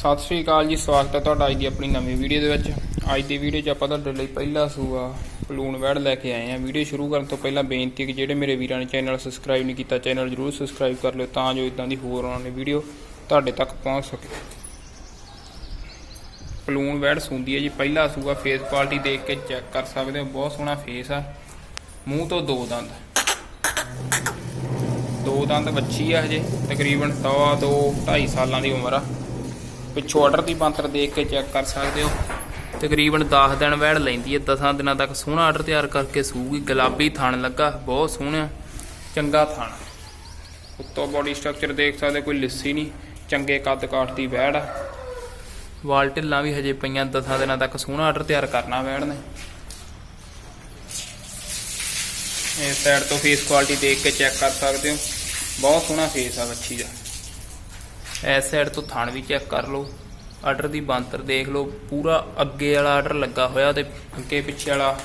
ਸਤਿ ਸ਼੍ਰੀ ਅਕਾਲ ਜੀ, ਸਵਾਗਤ ਹੈ ਤੁਹਾਡਾ ਅੱਜ ਦੀ ਆਪਣੀ ਨਵੀਂ ਵੀਡੀਓ ਦੇ ਵਿੱਚ। ਅੱਜ ਦੀ ਵੀਡੀਓ 'ਚ ਆਪਾਂ ਤੁਹਾਡੇ ਲਈ ਪਹਿਲਾ ਸੂਆ ਪਲੂਨ ਵੈੜ ਲੈ ਕੇ ਆਏ ਹਾਂ। ਵੀਡੀਓ ਸ਼ੁਰੂ ਕਰਨ ਤੋਂ ਪਹਿਲਾਂ ਬੇਨਤੀ ਕਿ ਜਿਹੜੇ ਮੇਰੇ ਵੀਰਾਂ ਨੇ ਚੈਨਲ ਸਬਸਕ੍ਰਾਈਬ ਨਹੀਂ ਕੀਤਾ, ਚੈਨਲ ਜਰੂਰ ਸਬਸਕ੍ਰਾਈਬ ਕਰ ਲਿਓ ਤਾਂ ਜੋ ਇਦਾਂ ਦੀ ਹੋਰ ਆਉਣ ਵਾਲੀ ਵੀਡੀਓ ਤੁਹਾਡੇ ਤੱਕ ਪਹੁੰਚ ਸਕੇ। ਪਲੂਣ ਵੈੜ ਸੁੰਦੀ ਹੈ ਜੀ, ਪਹਿਲਾ ਸੂਆ ਫੇਸ ਕੁਆਲਿਟੀ ਦੇਖ ਕੇ ਚੈੱਕ ਕਰ ਸਕਦੇ ਹੋ। ਬਹੁਤ ਸੋਹਣਾ ਫੇਸ ਆ। ਮੂੰਹ ਤੋਂ ਦੋ ਦੰਦ। ਦੋ ਦੰਦ ਬੱਚੀ ਆ ਹਜੇ, ਤਕਰੀਬਨ ਸਵਾ ਦੋ 2.5 ਸਾਲਾਂ ਦੀ ਉਮਰ ਆ। ਪਿੱਛੋਂ ਆਰਡਰ ਦੀ ਬਣਤਰ ਦੇਖ ਕੇ ਚੈੱਕ ਕਰ ਸਕਦੇ ਹੋ। ਤਕਰੀਬਨ 10 ਦਿਨ ਵੈੜ ਲੈਂਦੀ ਹੈ 10 ਦਿਨਾਂ ਤੱਕ ਸੋਹਣਾ ਆਰਡਰ ਤਿਆਰ ਕਰਕੇ ਸੂਗੀ ਗੁਲਾਬੀ ਥਣ ਲੱਗਾ, ਬਹੁਤ ਸੋਹਣਾ, ਚੰਗਾ ਥਣ। ਉੱਤੋਂ ਬੋਡੀ ਸਟਰਕਚਰ ਦੇਖ ਸਕਦੇ, ਕੋਈ ਲਿੱਸੀ ਨਹੀਂ, ਚੰਗੇ ਕੱਦ ਕਾਠ ਦੀ ਵੈੜ ਆ। ਵਾਲ ਢਿੱਲਾਂ ਵੀ ਹਜੇ ਪਈਆਂ 10 ਦਿਨਾਂ ਤੱਕ ਸੋਹਣਾ ਆਰਡਰ ਤਿਆਰ ਕਰਨਾ ਵੈੜ ਨੇ। ਇਸ ਸਾਈਡ ਤੋਂ ਫੇਸ ਕੁਆਲਿਟੀ ਦੇਖ ਕੇ ਚੈੱਕ ਕਰ ਸਕਦੇ ਹੋ। ਬਹੁਤ ਸੋਹਣਾ ਫੇਸ ਆ ਬੱਚੀ ਦਾ ਇਸ ਸਾਈਡ ਤੋਂ ਥਣ ਵੀ ਚੈੱਕ ਕਰ ਲਓ। ਆਰਡਰ ਦੀ ਬੰਤਰ ਦੇਖ ਲਓ। ਪੂਰਾ ਅੱਗੇ ਵਾਲਾ ਆਰਡਰ ਲੱਗਾ ਹੋਇਆ ਤੇ ਅੱਗੇ ਪਿੱਛੇ ਵਾਲਾ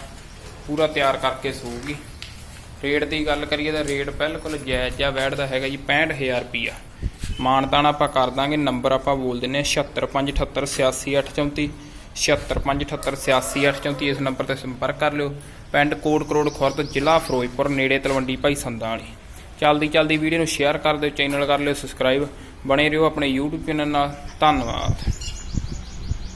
ਪੂਰਾ ਤਿਆਰ ਕਰਕੇ ਸੂਗੀ। ਰੇਟ ਦੀ ਗੱਲ ਕਰੀਏ ਤਾਂ ਰੇਟ ਬਿਲਕੁਲ ਜਾਇਜ਼ ਜਿਹਾ ਵੈਟ ਦਾ ਹੈਗਾ ਜੀ 65000 ਰੁਪਿਆ ਮਾਨਤਾਨ ਆਪਾਂ ਕਰ ਦਾਂਗੇ ਨੰਬਰ ਆਪਾਂ ਬੋਲ ਦਿੰਨੇ 7657886834 7657886834 ਇਸ ਨੰਬਰ ਤੇ ਸੰਪਰਕ ਕਰ ਲਿਓ। ਪਿੰਡ ਕੋਟ ਕਰੋੜ ਖੁਰਦ, ਜ਼ਿਲ੍ਹਾ ਫਿਰੋਜ਼ਪੁਰ, ਨੇੜੇ ਤਲਵੰਡੀ ਭਾਈ ਸੰਦਾਂ ਵਾਲੀ। ਚਲਦੀ ਚਲਦੀ ਵੀਡੀਓ ਨੂੰ ਸ਼ੇਅਰ ਕਰ ਦਿਓ ਚੈਨਲ ਕਰ ਲਿਓ ਸਬਸਕ੍ਰਾਈਬ ਬਣੇ ਰਹੋ ਆਪਣੇ YouTube ਚੈਨਲ ਨਾਲ। ਧੰਨਵਾਦ।